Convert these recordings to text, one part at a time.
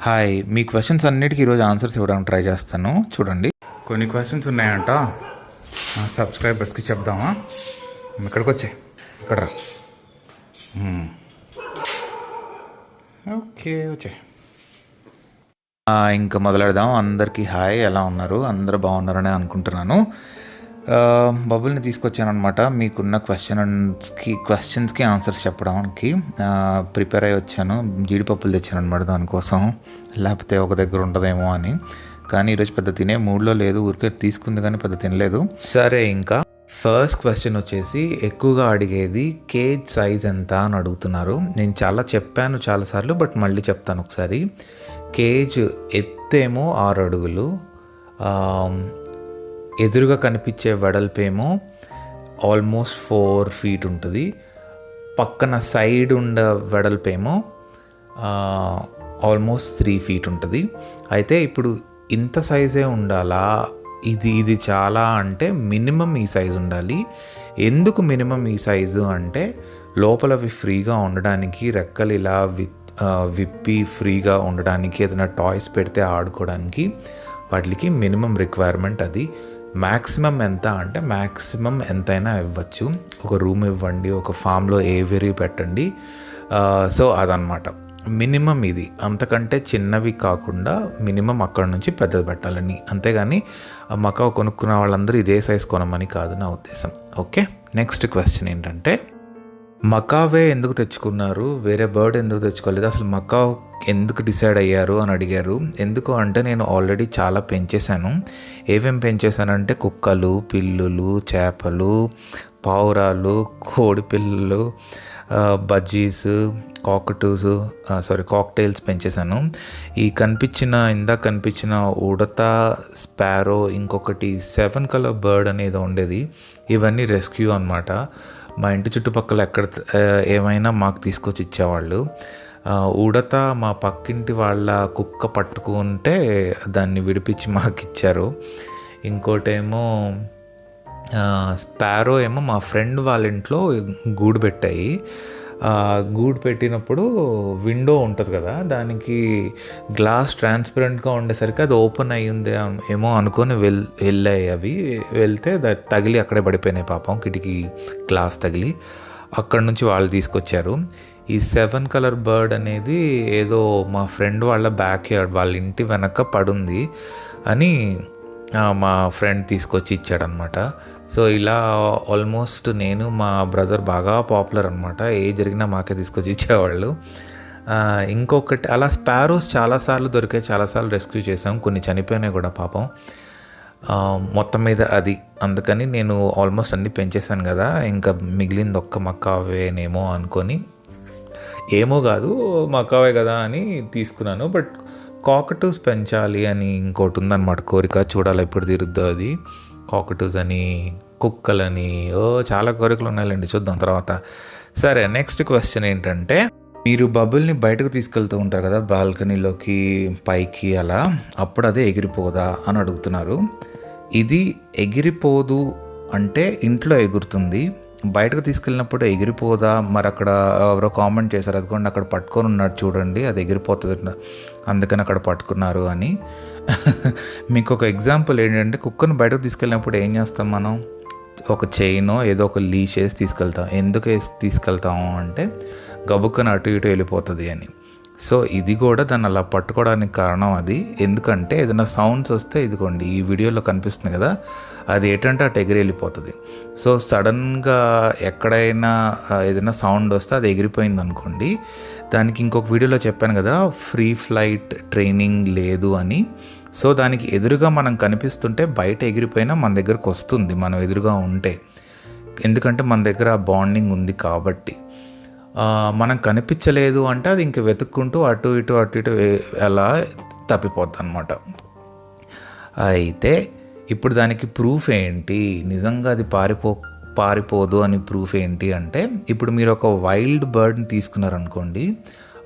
Hi మీ questions అన్నిటికీ ఈరోజు answers ఇవ్వడానికి ట్రై చేస్తాను. చూడండి. కొన్ని క్వశ్చన్స్ ఉన్నాయంట. సబ్స్క్రైబర్స్కి చెప్దామా? ఇక్కడికి వచ్చే. ఇక్కడ రా. ఓకే వచ్చే. ఇంకా మొదలెడదాం. అందరికీ హాయ్ ఎలా ఉన్నారు? అందరూ బాగున్నారని అనుకుంటున్నాను. బబుల్ని తీసుకొచ్చాను అనమాట మీకున్న క్వశ్చన్స్కి క్వశ్చన్స్కి ఆన్సర్స్ చెప్పడానికి ప్రిపేర్ అయ్యి వచ్చాను. జీడిపప్పులు తెచ్చాను అనమాట దానికోసం. లేకపోతే ఒక దగ్గర ఉంటుందేమో అని. కానీ ఈరోజు పెద్ద తినే మూడ్లో లేదు. ఊరికే తీసుకుంది కానీ పెద్ద తినలేదు. సరే ఇంకా. ఫస్ట్ క్వశ్చన్ వచ్చేసి ఎక్కువగా అడిగేది కేజ్ సైజ్ ఎంత? అని అడుగుతున్నారు. నేను చాలా చెప్పాను చాలాసార్లు బట్ మళ్ళీ చెప్తాను ఒకసారి. కేజ్ ఎత్తేమో ఆరు అడుగులు. ఎదురుగా కనిపించే వెడల్పేమో ఆల్మోస్ట్ ఫోర్ ఫీట్ ఉంటుంది. పక్కన సైడ్ ఉన్న వెడల్పేమో ఆల్మోస్ట్ త్రీ ఫీట్ ఉంటుంది. అయితే ఇప్పుడు ఇంత సైజే ఉండాలా? ఇది ఇది చాలా అంటే మినిమం ఈ సైజు ఉండాలి. ఎందుకు మినిమం ఈ సైజు అంటే లోపల అవి ఫ్రీగా ఉండడానికి రెక్కలు ఇలా వి విప్పి ఫ్రీగా ఉండడానికి ఏదైనా టాయ్స్ పెడితే ఆడుకోవడానికి వాటికి మినిమం రిక్వైర్మెంట్ అది. మ్యాక్సిమం ఎంత అంటే మ్యాక్సిమం ఎంతైనా ఇవ్వచ్చు. ఒక రూమ్ ఇవ్వండి ఒక ఫామ్లో ఏవేరీ పెట్టండి. సో అదనమాట మినిమం ఇది. అంతకంటే చిన్నవి కాకుండా మినిమం అక్కడ నుంచి పెద్దది పెట్టాలని. అంతేగాని ఆ మకా కొనుక్కున్న వాళ్ళందరూ ఇదే సైజ్ కొనమని కాదు నా ఉద్దేశం. ఓకే? నెక్స్ట్ క్వశ్చన్ ఏంటంటే మకావే ఎందుకు తెచ్చుకున్నారు? వేరే బర్డ్ ఎందుకు తెచ్చుకోలేదు? అసలు మకా ఎందుకు డిసైడ్ అయ్యారు అని అడిగారు. ఎందుకు అంటే నేను ఆల్రెడీ చాలా పెంచేశాను. ఏమేం పెంచేశానంటే కుక్కలు పిల్లులు చేపలు పావురాలు కోడి పిల్లలు బజ్జీస్ కాకటూస్ సారీ కాక్టైల్స్ పెంచేశాను. ఈ కనిపించిన ఇందాక కనిపించిన ఉడత స్పారో ఇంకొకటి సెవెన్ కలర్ బర్డ్ అనేది ఉండేది. ఇవన్నీ రెస్క్యూ అనమాట మా ఇంటి చుట్టుపక్కల ఎక్కడ ఏమైనా మాకు తీసుకొచ్చి ఇచ్చేవాళ్ళు. ఉడత మా పక్కింటి వాళ్ళ కుక్క పట్టుకుంటే దాన్ని విడిపించి మాకు ఇచ్చారు. ఇంకోటేమో స్పారో ఏమో మా ఫ్రెండ్ వాళ్ళ ఇంట్లో గూడు పెట్టాయి. గూడు పెట్టినప్పుడు విండో ఉంటుంది కదా దానికి గ్లాస్ ట్రాన్స్పరెంట్గా ఉండేసరికి అది ఓపెన్ అయ్యింది ఏమో అనుకొని వెల్ వెళ్ళాయి అవి. వెళ్తే తగిలి అక్కడే పడిపోయినాయి పాపం కిటికీ గ్లాస్ తగిలి. అక్కడ నుంచి వాళ్ళు తీసుకొచ్చారు. ఈ సెవెన్ కలర్ బర్డ్ అనేది ఏదో మా ఫ్రెండ్ వాళ్ళ బ్యాక్ యార్డ్ వాళ్ళ ఇంటి వెనక పడుంది అని మా ఫ్రెండ్ తీసుకొచ్చి ఇచ్చాడనమాట సో ఇలా ఆల్మోస్ట్ నేను మా బ్రదర్ బాగా పాపులర్ అనమాట ఏ జరిగినా మాకే తీసుకొచ్చి ఇచ్చేవాళ్ళు. ఇంకొకటి అలా స్పారోస్ చాలాసార్లు దొరికే చాలాసార్లు రెస్క్యూ చేసాం కొన్ని చనిపోయినాయి కూడా పాపం. మొత్తం మీద అది. అందుకని నేను ఆల్మోస్ట్ అన్నీ పెంచేశాను కదా. ఇంకా మిగిలింది ఒక్క మక్కావేనేమో అనుకొని. ఏమో కాదు మకావే కదా అని తీసుకున్నాను. బట్ కాకటూస్ పెంచాలి అని ఇంకోటి ఉందన్నమాట కోరిక. చూడాలి ఎప్పుడు తీరుద్దో అది. కాకటూస్ అని కుక్కలని ఓ చాలా కోరికలు ఉన్నాయండి చూద్దాం తర్వాత. సరే నెక్స్ట్ క్వశ్చన్ ఏంటంటే మీరు బబుల్ని బయటకు తీసుకెళ్తూ ఉంటారు కదా బాల్కనీలోకి పైకి అలా అప్పుడు అదే ఎగిరిపోదా అని అడుగుతున్నారు. ఇది ఎగిరిపోదు అంటే ఇంట్లో ఎగురుతుంది. బయటకు తీసుకెళ్ళినప్పుడు ఎగిరిపోదా? మరి అక్కడ ఎవరో కామెంట్ చేశారు. అదిగోండి అక్కడ పట్టుకొని ఉన్నాడు చూడండి అది ఎగిరిపోతుంది అందుకని అక్కడ పట్టుకున్నారు అని. మీకు ఒక ఎగ్జాంపుల్ ఏంటంటే కుక్కను బయటకు తీసుకెళ్ళినప్పుడు ఏం చేస్తాం మనం? ఒక చైన్ ఏదో ఒక లీష్ వేసి తీసుకెళ్తాం. ఎందుకు వేసి తీసుకెళ్తాము అంటే గబుక్కను అటు ఇటు వెళ్ళిపోతుంది అని. సో ఇది కూడా దాన్ని అలా పట్టుకోవడానికి కారణం అది. ఎందుకంటే ఏదైనా సౌండ్స్ వస్తే ఇదిగోండి ఈ వీడియోలో కనిపిస్తుంది కదా అది ఏంటంటే అటు ఎగిరి వెళ్ళిపోతుంది. సో సడన్గా ఎక్కడైనా ఏదైనా సౌండ్ వస్తే అది ఎగిరిపోయింది అనుకోండి. దానికి ఇంకొక వీడియోలో చెప్పాను కదా ఫ్రీ ఫ్లైట్ ట్రైనింగ్ లేదు అని. సో దానికి ఎదురుగా మనం కనిపిస్తుంటే బయట ఎగిరిపోయినా మన దగ్గరకు వస్తుంది మనం ఎదురుగా ఉంటే. ఎందుకంటే మన దగ్గర ఆ బాండింగ్ ఉంది కాబట్టి. మనం కనిపించలేదు అంటే అది ఇంక వెతుక్కుంటూ అటు ఇటు అటు ఇటు ఎలా అలా తప్పిపోద్ది అనమాట అయితే ఇప్పుడు దానికి ప్రూఫ్ ఏంటి? నిజంగా అది పారిపో పారిపోదు అని ప్రూఫ్ ఏంటి అంటే ఇప్పుడు మీరు ఒక వైల్డ్ బర్డ్ని తీసుకున్నారనుకోండి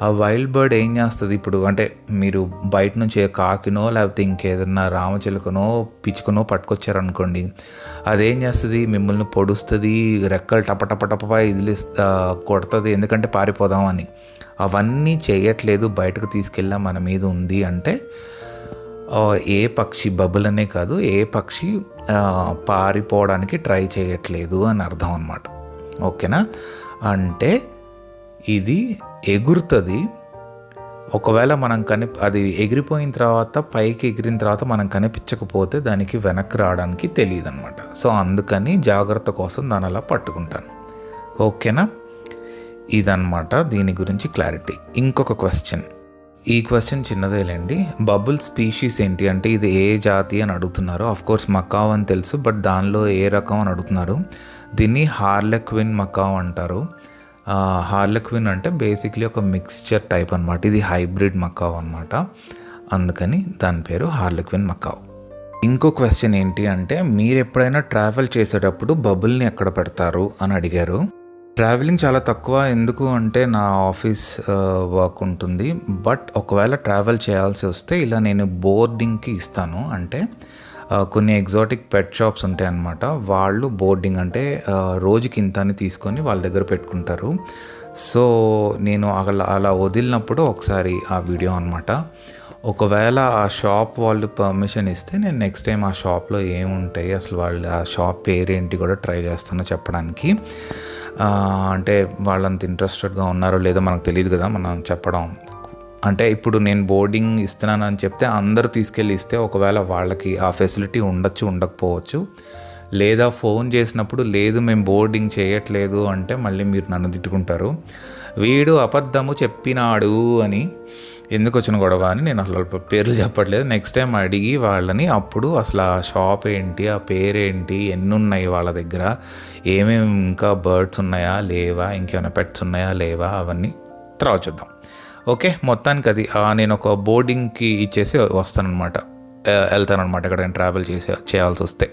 ఆ వైల్డ్ బర్డ్ ఏం చేస్తుంది? ఇప్పుడు అంటే మీరు బయట నుంచి కాకినో లేకపోతే ఇంకేదన్నా రామచిలుకనో పిచ్చుకనో పట్టుకొచ్చారనుకోండి అదేం చేస్తుంది? మిమ్మల్ని పొడుస్తుంది రెక్కలు టప టప టప ఇదిలి కొడుతుంది ఎందుకంటే పారిపోదామని. అవన్నీ చేయట్లేదు బయటకు తీసుకెళ్ళా మన మీద ఉంది అంటే ఏ పక్షి బబుల్ అనే కాదు ఏ పక్షి పారిపోవడానికి ట్రై చేయట్లేదు అని అర్థం అనమాట ఓకేనా? అంటే ఇది ఎగురుతుంది. ఒకవేళ మనం కని అది ఎగిరిపోయిన తర్వాత పైకి ఎగిరిన తర్వాత మనం కనిపించకపోతే దానికి వెనక్కి రావడానికి తెలియదు అనమాట సో అందుకని జాగ్రత్త కోసం దాని అలా పట్టుకుంటాను. ఓకేనా? ఇదన్నమాట దీని గురించి క్లారిటీ. ఇంకొక క్వశ్చన్. ఈ క్వశ్చన్ చిన్నదేలేండి. బబుల్ స్పీషీస్ ఏంటి? అంటే ఇది ఏ జాతి అని అడుగుతున్నారు. ఆఫ్ కోర్స్ మకావ్ అని తెలుసు బట్ దానిలో ఏ రకం అని అడుగుతున్నారు. దీన్ని హార్లెక్విన్ మకావ్ అంటారు. హార్లెక్విన్ అంటే బేసిక్లీ ఒక మిక్స్చర్ టైప్ అనమాట ఇది హైబ్రిడ్ మకావ్ అనమాట అందుకని దాని పేరు హార్లెక్విన్ మకావ్ ఇంకో క్వశ్చన్ ఏంటి అంటే మీరు ఎప్పుడైనా ట్రావెల్ చేసేటప్పుడు బబుల్ని ఎక్కడ పెడతారు అని అడిగారు. ట్రావెలింగ్ చాలా తక్కువ. ఎందుకు అంటే నా ఆఫీస్ వర్క్ ఉంటుంది. బట్ ఒకవేళ ట్రావెల్ చేయాల్సి వస్తే ఇలా నేను బోర్డింగ్కి ఇస్తాను. అంటే కొన్ని ఎగ్జాటిక్ పెట్ షాప్స్ ఉంటాయి అన్నమాట. వాళ్ళు బోర్డింగ్ అంటే రోజుకి ఇంత అని తీసుకొని వాళ్ళ దగ్గర పెట్టుకుంటారు. సో నేను అలా అలా వదిలినప్పుడు ఒకసారి ఆ వీడియో అనమాట ఒకవేళ ఆ షాప్ వాళ్ళు పర్మిషన్ ఇస్తే నేను నెక్స్ట్ టైం ఆ షాప్లో ఏముంటాయి? అసలు వాళ్ళు ఆ షాప్ పేరేంటి కూడా ట్రై చేస్తాను చెప్పడానికి. అంటే వాళ్ళంత ఇంట్రెస్టెడ్గా ఉన్నారో లేదో మనకు తెలియదు కదా మనం చెప్పడం. అంటే ఇప్పుడు నేను బోర్డింగ్ ఇస్తున్నాను అని చెప్తే అందరూ తీసుకెళ్ళి ఇస్తే ఒకవేళ వాళ్ళకి ఆ ఫెసిలిటీ ఉండొచ్చు ఉండకపోవచ్చు. లేదా ఫోన్ చేసినప్పుడు లేదు మేము బోర్డింగ్ చేయట్లేదు అంటే మళ్ళీ మీరు నన్ను తిట్టుకుంటారు. వీడు అబద్ధము చెప్పినాడు అని ఎందుకు వచ్చిన గొడవ అని నేను అసలు పేర్లు చెప్పట్లేదు. నెక్స్ట్ టైం అడిగి వాళ్ళని అప్పుడు అసలు ఆ షాప్ ఏంటి ఆ పేరేంటి ఎన్ని ఉన్నాయి వాళ్ళ దగ్గర ఏమేమి ఇంకా బర్డ్స్ ఉన్నాయా లేవా ఇంకేమైనా పెట్స్ ఉన్నాయా లేవా అవన్నీ తర్వాత చూద్దాం. ఓకే మొత్తానికి అది నేను ఒక బోర్డింగ్కి ఇచ్చేసి వస్తానన్నమాట. వెళ్తానమాట ఎక్కడైనా ట్రావెల్ చేసే చేయాల్సి వస్తే.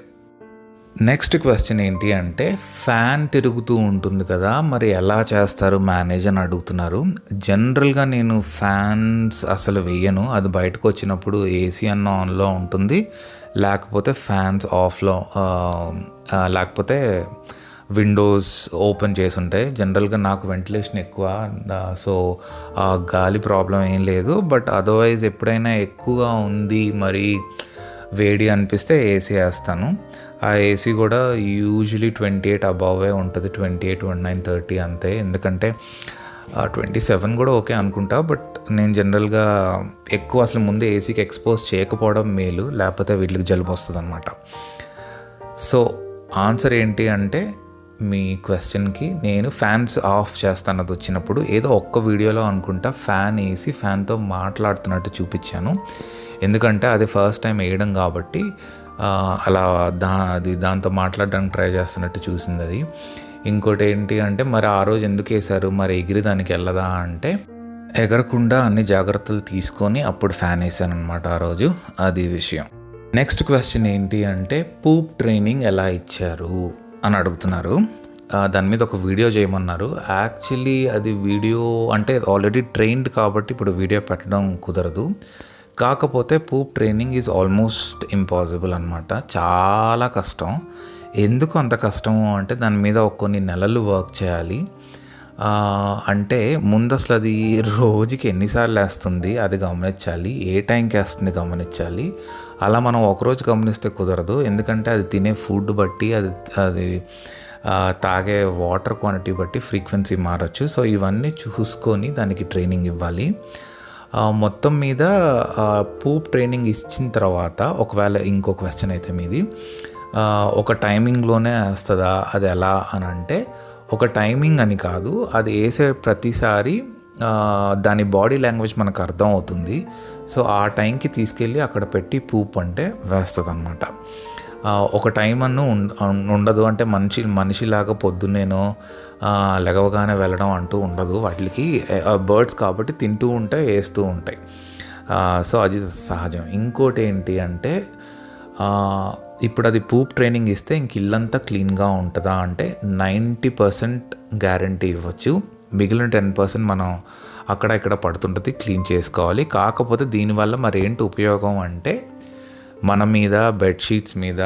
నెక్స్ట్ క్వశ్చన్ ఏంటి అంటే ఫ్యాన్ తిరుగుతూ ఉంటుంది కదా మరి ఎలా చేస్తారు మేనేజ్ అని అడుగుతున్నారు. జనరల్గా నేను ఫ్యాన్స్ అసలు వేయను. అది బయటకు వచ్చినప్పుడు ఏసీ అన్న ఆన్లో ఉంటుంది. లేకపోతే ఫ్యాన్స్ ఆఫ్లో లేకపోతే విండోస్ ఓపెన్ చేసి ఉంటాయి. జనరల్గా నాకు వెంటిలేషన్ ఎక్కువ సో ఆ గాలి ప్రాబ్లం ఏం లేదు. బట్ అదర్వైజ్ ఎప్పుడైనా ఎక్కువగా ఉంది మరి వేడి అనిపిస్తే ఏసీ వేస్తాను. ఆ ఏసీ కూడా యూజువలీ ట్వంటీ ఎయిట్ అబవే ఉంటుంది. Twenty eight one nine thirty అంతే. ఎందుకంటే ట్వంటీ సెవెన్ కూడా ఓకే అనుకుంటా. బట్ నేను జనరల్గా ఎక్కువ అసలు ముందే ఏసీకి ఎక్స్పోజ్ చేయకపోవడం మేలు. లేకపోతే వీటికి జలుబు వస్తుంది అనమాట సో ఆన్సర్ ఏంటి అంటే మీ క్వశ్చన్కి నేను ఫ్యాన్స్ ఆఫ్ చేస్తానది వచ్చినప్పుడు ఏదో ఒక్క వీడియోలో అనుకుంటా ఫ్యాన్ వేసి ఫ్యాన్తో మాట్లాడుతున్నట్టు చూపించాను. ఎందుకంటే అది ఫస్ట్ టైం వేయడం కాబట్టి అలా దా అది దాంతో మాట్లాడడానికి ట్రై చేస్తున్నట్టు చూసింది అది. ఇంకోటి ఏంటి అంటే మరి ఆ రోజు ఎందుకు వేశారు? మరి ఎగిరి దానికి వెళ్ళదా అంటే ఎగరకుండా అన్ని జాగ్రత్తలు తీసుకొని అప్పుడు ఫ్యాన్ వేసాను అనమాట ఆ రోజు. అది విషయం. నెక్స్ట్ క్వశ్చన్ ఏంటి అంటే పూప్ ట్రైనింగ్ ఎలా ఇచ్చారు అని అడుగుతున్నారు. దాని మీద ఒక వీడియో చేయమన్నారు. యాక్చువల్లీ అది వీడియో అంటే ఆల్రెడీ ట్రైన్డ్ కాబట్టి ఇప్పుడు వీడియో పెట్టడం కుదరదు. కాకపోతే poop training is almost impossible అనమాట చాలా కష్టం. ఎందుకు అంత కష్టము అంటే దాని మీద ఒక కొన్ని నెలలు వర్క్ చేయాలి. అంటే ముందు అసలు అది రోజుకి ఎన్నిసార్లు వేస్తుంది అది గమనించాలి. ఏ టైంకి వేస్తుంది గమనించాలి. అలా మనం ఒకరోజు గమనిస్తే కుదరదు. ఎందుకంటే అది తినే ఫుడ్ బట్టి అది అది తాగే వాటర్ క్వాంటిటీ బట్టి ఫ్రీక్వెన్సీ మారచ్చు. సో ఇవన్నీ చూసుకొని దానికి ట్రైనింగ్ ఇవ్వాలి. మొత్తం మీద పూప్ ట్రైనింగ్ ఇచ్చిన తర్వాత ఒకవేళ ఇంకో క్వశ్చన్ అయితే మీది ఒక టైమింగ్లోనే వేస్తుందా? అది ఎలా అని అంటే ఒక టైమింగ్ అని కాదు అది వేసే ప్రతిసారి దాని బాడీ లాంగ్వేజ్ మనకు అర్థం అవుతుంది. సో ఆ టైంకి తీసుకెళ్ళి అక్కడ పెట్టి పూప్ అంటే వేస్తుంది అనమాట ఒక టైం అన్ను ఉండదు. అంటే మనిషి మనిషిలాగా పొద్దున్నేనో లెగవగానే వెళ్ళడం అంటూ ఉండదు. వాటికి బర్డ్స్ కాబట్టి తింటూ ఉంటాయి వేస్తూ ఉంటాయి. సో అది సహజం. ఇంకోటి ఏంటి అంటే ఇప్పుడు అది పూప్ ట్రైనింగ్ ఇస్తే ఇంక ఇల్లంతా క్లీన్గా ఉంటుందా అంటే నైంటీ పర్సెంట్ గ్యారంటీ ఇవ్వచ్చు. మిగిలిన టెన్ పర్సెంట్ మనం అక్కడ ఇక్కడ పడుతుంటుంది క్లీన్ చేసుకోవాలి. కాకపోతే దీనివల్ల మరి ఏంటి ఉపయోగం అంటే మన మీద బెడ్షీట్స్ మీద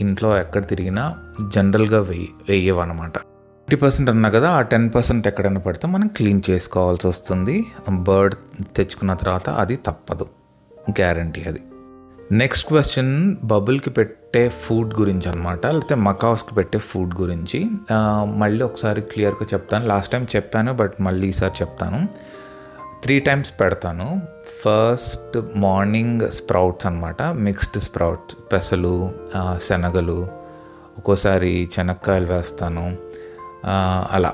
ఇంట్లో ఎక్కడ తిరిగినా జనరల్గా వెయ్యి వేయవన్నమాట ఫిఫ్టీ పర్సెంట్ అన్నా కదా ఆ టెన్ పర్సెంట్ ఎక్కడైనా పడితే మనం క్లీన్ చేసుకోవాల్సి వస్తుంది. బర్డ్ తెచ్చుకున్న తర్వాత అది తప్పదు. గ్యారంటీ అది. నెక్స్ట్ క్వశ్చన్ బబుల్కి పెట్టే ఫుడ్ గురించి అనమాట లేకపోతే మకాస్కి పెట్టే ఫుడ్ గురించి. మళ్ళీ ఒకసారి క్లియర్గా చెప్తాను. లాస్ట్ టైం చెప్పాను బట్ మళ్ళీ ఈసారి చెప్తాను. త్రీ టైమ్స్ పెడతాను. ఫస్ట్ మార్నింగ్ స్ప్రౌట్స్ అనమాట మిక్స్డ్ స్ప్రౌట్స్ పెసలు శనగలు ఒక్కోసారి శనక్కాయలు వేస్తాను. అలా.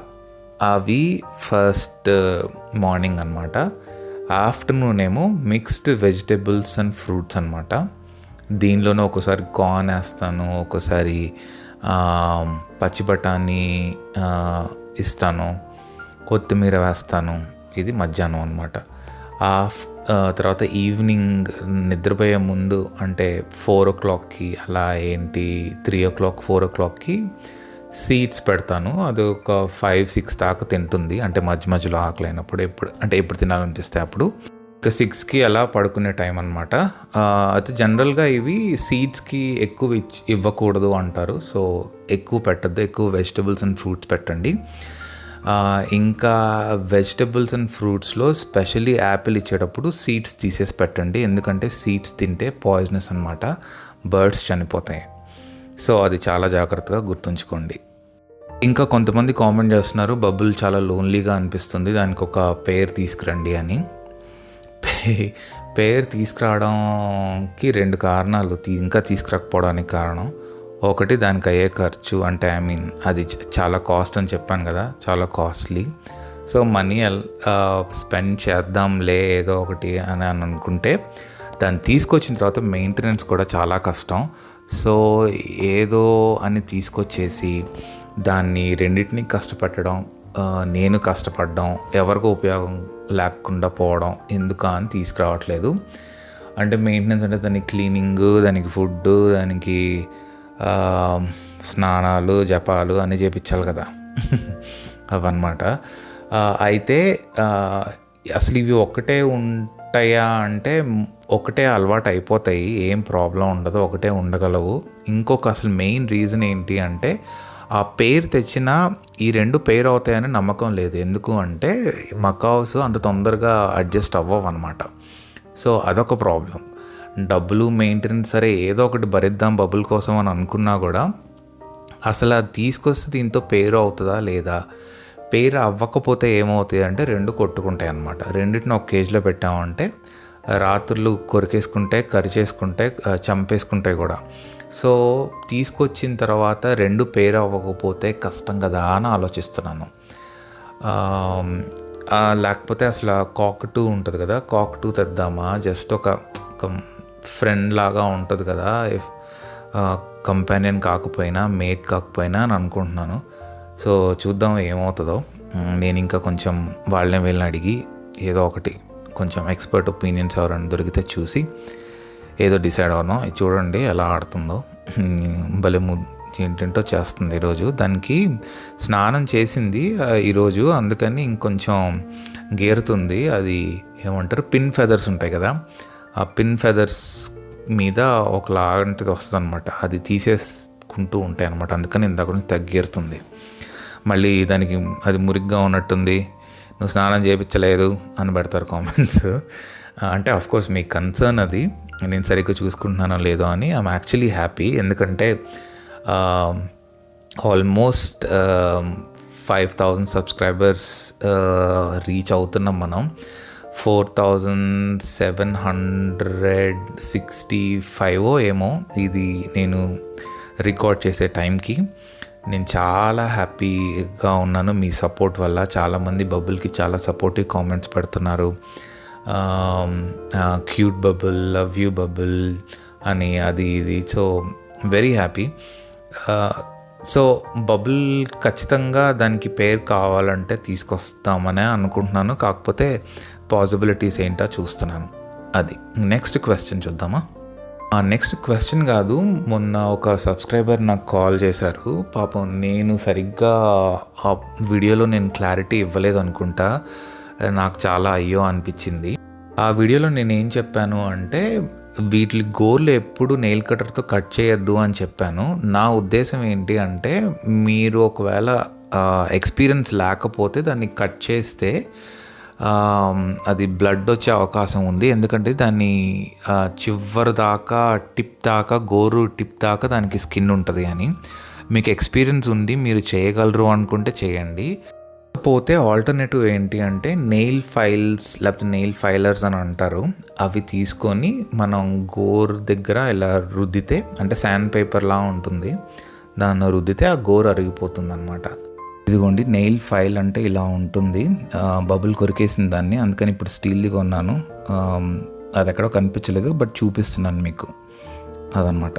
అవి ఫస్ట్ మార్నింగ్ అనమాట ఆఫ్టర్నూన్ ఏమో మిక్స్డ్ వెజిటేబుల్స్ అండ్ ఫ్రూట్స్ అనమాట దీనిలోనే ఒక్కోసారి కార్న్ వేస్తాను ఒక్కోసారి పచ్చి బఠానీ ఇస్తాను కొత్తిమీర వేస్తాను. ఇది మధ్యాహ్నం అనమాట ఆఫ్ తర్వాత ఈవినింగ్ నిద్రపోయే ముందు అంటే ఫోర్ ఓ క్లాక్కి అలా ఏంటి త్రీ ఓ క్లాక్ ఫోర్ ఓ క్లాక్కి సీడ్స్ పెడతాను. అది ఒక ఫైవ్ సిక్స్ దాకా తింటుంది. అంటే మధ్య మధ్యలో ఆకలి అయినప్పుడు ఎప్పుడు అంటే ఎప్పుడు తినాలనిపిస్తే అప్పుడు. ఒక సిక్స్కి అలా పడుకునే టైం అనమాట అయితే జనరల్గా ఇవి సీడ్స్కి ఎక్కువ ఇచ్ ఇవ్వకూడదు అంటారు. సో ఎక్కువ పెట్టద్దు. ఎక్కువ వెజిటబుల్స్ అండ్ ఫ్రూట్స్ పెట్టండి. ఇంకా వెజిటబుల్స్ అండ్ ఫ్రూట్స్లో స్పెషల్లీ యాపిల్ ఇచ్చేటప్పుడు సీడ్స్ తీసేసి పెట్టండి. ఎందుకంటే సీడ్స్ తింటే పాయిజనస్ అనమాట బర్డ్స్ చనిపోతాయి. సో అది చాలా జాగ్రత్తగా గుర్తుంచుకోండి. ఇంకా కొంతమంది కామెంట్ చేస్తున్నారు బబుల్ చాలా లోన్లీగా అనిపిస్తుంది. దానికి ఒక పేరు తీసుకురండి అని. పే- పేరు తీసుకురావడానికి రెండు కారణాలు. ఇంకా తీసుకురాకపోవడానికి కారణం. ఒకటి దానికి అయ్యే ఖర్చు అంటే ఐ మీన్ అది చాలా కాస్ట్ అని చెప్పాను కదా చాలా కాస్ట్లీ సో మనీ స్పెండ్ చేద్దాంలే ఏదో ఒకటి అని అని అనుకుంటే దాన్ని తీసుకొచ్చిన తర్వాత మెయింటెనెన్స్ కూడా చాలా కష్టం. సో ఏదో అని తీసుకొచ్చేసి దాన్ని రెండింటిని కష్టపెట్టడం నేను కష్టపడడం ఎవరికి ఉపయోగం లేకుండా పోవడం ఎందుకు అని తీసుకురావట్లేదు. అంటే మెయింటెనెన్స్ అంటే దానికి క్లీనింగ్ దానికి ఫుడ్ దానికి స్నానాలు జపాలు అన్నీ చేపించాలి కదా. అవన్నమాట. అయితే అసలు ఇవి ఒక్కటే ఉంటాయా అంటే ఒకటే అలవాటు అయిపోతాయి. ఏం ప్రాబ్లం ఉండదు ఒకటే ఉండగలవు. ఇంకొక అసలు మెయిన్ రీజన్ ఏంటి అంటే ఆ పేరు తెచ్చినా ఈ రెండు పేరు అవుతాయని నమ్మకం లేదు. ఎందుకు అంటే మకావ్స్ అంత తొందరగా అడ్జస్ట్ అవ్వవు అనమాట సో అదొక ప్రాబ్లం. డబ్బులు మెయింటెనెన్స్ సరే ఏదో ఒకటి భరిద్దాం బబుల్ కోసం అని అనుకున్నా కూడా అసలు అది తీసుకొస్తే దీంతో పేరు అవుతుందా లేదా? పేరు అవ్వకపోతే ఏమవుతాయి అంటే రెండు కొట్టుకుంటాయి అన్నమాట. రెండింటిని ఒక కేజీలో పెట్టామంటే రాత్రులు కొరికేసుకుంటే కరిచేసుకుంటే ఆ, చంపేసుకుంటాయి కూడా. సో తీసుకొచ్చిన తర్వాత రెండు పేరు అవ్వకపోతే కష్టం కదా అని ఆలోచిస్తున్నాను. లేకపోతే అసలు కాక్ టూ ఉంటుంది కదా కాక్ టూ తెద్దామా? జస్ట్ ఒక ఫ్రెండ్ లాగా ఉంటుంది కదా ఇఫ్ కంపానియన్ కాకపోయినా మేట్ కాకపోయినా అని అనుకుంటున్నాను. సో చూద్దాం ఏమవుతుందో. నేను ఇంకా కొంచెం వాళ్ళని వీళ్ళని అడిగి ఏదో ఒకటి కొంచెం ఎక్స్పర్ట్ ఒపీనియన్స్ ఎవరైనా దొరికితే చూసి ఏదో డిసైడ్ అవుదాం. ఇది చూడండి ఎలా ఆడుతుందో. భలే ము ఏంటంటో చేస్తుంది ఈరోజు. దానికి స్నానం చేసింది ఈరోజు అందుకని ఇంకొంచెం గేరుతుంది. అది ఏమంటారు? పిన్ ఫెదర్స్ ఉంటాయి కదా. ఆ పిన్ ఫెదర్స్ మీద ఒకలాంటిది వస్తుంది అనమాట అది తీసేసుకుంటూ ఉంటాయి అనమాట అందుకని ఇందాక నుంచి తగ్గేరుతుంది. మళ్ళీ దానికి అది మురిగ్గా ఉన్నట్టుంది. నువ్వు స్నానం చేయించలేదు అని పెడతారు కామెంట్స్ అంటే ఆఫ్ కోర్స్ మీ కన్సర్న్ అది. నేను సరిగ్గా చూసుకుంటున్నానో లేదో అని ఐమ్ యాక్చువల్లీ హ్యాపీ ఎందుకంటే almost five thousand subscribers reach అవుతున్నాం మనం. Four thousand seven hundred sixty five ఏమో ఇది నేను రికార్డ్ చేసే టైంకి. నేను చాలా హ్యాపీగా ఉన్నాను మీ సపోర్ట్ వల్ల. చాలామంది బబుల్కి చాలా సపోర్టివ్ కామెంట్స్ పెడుతున్నారు. Cute bubble love you bubble అని అది ఇది. So very happy. So bubble ఖచ్చితంగా దానికి పేరు కావాలంటే తీసుకొస్తామనే అనుకుంటున్నాను. కాకపోతే పాసిబిలిటీస్ ఏంటో చూస్తున్నాను. అది. నెక్స్ట్ క్వశ్చన్ చూద్దామా? నెక్స్ట్ క్వశ్చన్ కాదు మొన్న ఒక సబ్స్క్రైబర్ నాకు కాల్ చేశారు. పాపం నేను సరిగ్గా ఆ వీడియోలో నేను క్లారిటీ ఇవ్వలేదు అనుకుంటా. నాకు చాలా అయ్యో అనిపించింది. ఆ వీడియోలో నేను ఏం చెప్పాను అంటే వీటి గోర్లు ఎప్పుడు నెయిల్ కట్టర్తో కట్ చేయొద్దు అని చెప్పాను. నా ఉద్దేశం ఏంటి అంటే మీరు ఒకవేళ ఎక్స్పీరియన్స్ లేకపోతే దాన్ని కట్ చేస్తే అది బ్లడ్ వచ్చే అవకాశం ఉంది. ఎందుకంటే దాన్ని చివరి దాకా టిప్ దాకా గోరు టిప్ దాకా దానికి స్కిన్ ఉంటుంది అని. మీకు ఎక్స్పీరియన్స్ ఉంది మీరు చేయగలరు అనుకుంటే చేయండి. పోతే ఆల్టర్నేటివ్ ఏంటి అంటే నెయిల్ ఫైల్స్ లేకపోతే నెయిల్ ఫైలర్స్ అని అంటారు. అవి తీసుకొని మనం గోర్ దగ్గర ఇలా రుద్దితే అంటే శాండ్ పేపర్లా ఉంటుంది. దాన్ని రుద్దితే ఆ గోర్ అరిగిపోతుంది అనమాట ఇదిగోండి నెయిల్ ఫైల్ అంటే ఇలా ఉంటుంది. బబుల్ కొరికేసిన దాన్ని అందుకని ఇప్పుడు స్టీల్ది కొన్నాను. అది ఎక్కడో కనిపించలేదు బట్ చూపిస్తున్నాను మీకు. అదనమాట.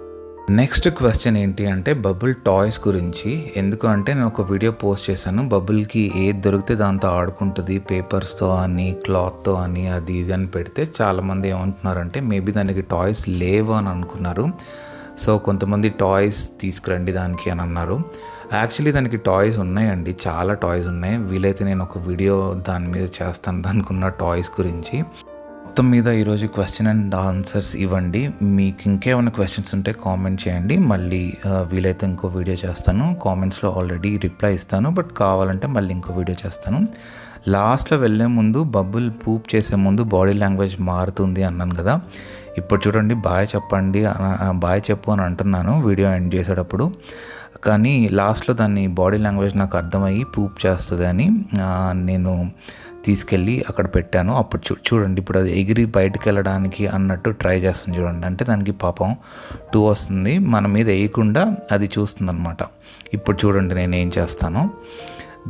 నెక్స్ట్ క్వశ్చన్ ఏంటి అంటే బబుల్ టాయ్స్ గురించి. ఎందుకు అంటే నేను ఒక వీడియో పోస్ట్ చేశాను. బబుల్కి ఏది దొరికితే దాంతో ఆడుకుంటుంది పేపర్స్తో అని క్లాత్తో అని అది ఇది అని పెడితే చాలామంది ఏమంటున్నారంటే మేబీ దానికి టాయ్స్ లేవు అని అనుకున్నారు. సో కొంతమంది టాయ్స్ తీసుకురండి దానికి అని అన్నారు. యాక్చువల్లీ దానికి టాయ్స్ ఉన్నాయండి చాలా టాయ్స్ ఉన్నాయి. వీలైతే నేను ఒక వీడియో దాని మీద చేస్తాను దానికి ఉన్న టాయ్స్ గురించి. మొత్తం మీద ఈరోజు క్వశ్చన్ అండ్ ఆన్సర్స్ ఇవ్వండి. మీకు ఇంకేమైనా క్వశ్చన్స్ ఉంటే కామెంట్ చేయండి. మళ్ళీ వీలైతే ఇంకో వీడియో చేస్తాను. కామెంట్స్లో ఆల్రెడీ రిప్లై ఇస్తాను. బట్ కావాలంటే మళ్ళీ ఇంకో వీడియో చేస్తాను. లాస్ట్లో వెళ్ళే ముందు బబుల్ పూప్ చేసే ముందు బాడీ లాంగ్వేజ్ మారుతుంది అన్నాను కదా. ఇప్పుడు చూడండి బాయ్ చెప్పండి బాయ్ చెప్పు అని అంటున్నాను వీడియో ఎండ్ చేసేటప్పుడు. కానీ లాస్ట్లో దాన్ని బాడీ లాంగ్వేజ్ నాకు అర్థమయ్యి పూప్ చేస్తుంది అని నేను తీసుకెళ్ళి అక్కడ పెట్టాను. అప్పుడు చూ చూడండి ఇప్పుడు అది ఎగిరి బయటకు వెళ్ళడానికి అన్నట్టు ట్రై చేస్తుంది చూడండి. అంటే దానికి పాపం టూ వస్తుంది మన మీద వేయకుండా అది చూస్తుంది అనమాట ఇప్పుడు చూడండి నేను ఏం చేస్తాను.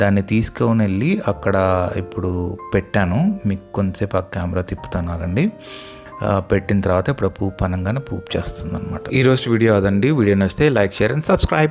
దాన్ని తీసుకొని వెళ్ళి అక్కడ ఇప్పుడు పెట్టాను. మీకు కొంతసేపు ఆ కెమెరా తిప్పుతాను ఆగండి. పెట్టిన తర్వాత ఇప్పుడు పూప్ అనగానే పూప్ చేస్తుంది అనమాట ఈరోజు వీడియో అదండి. వీడియో నచ్చితే లైక్ షేర్ అండ్ సబ్స్క్రైబ్.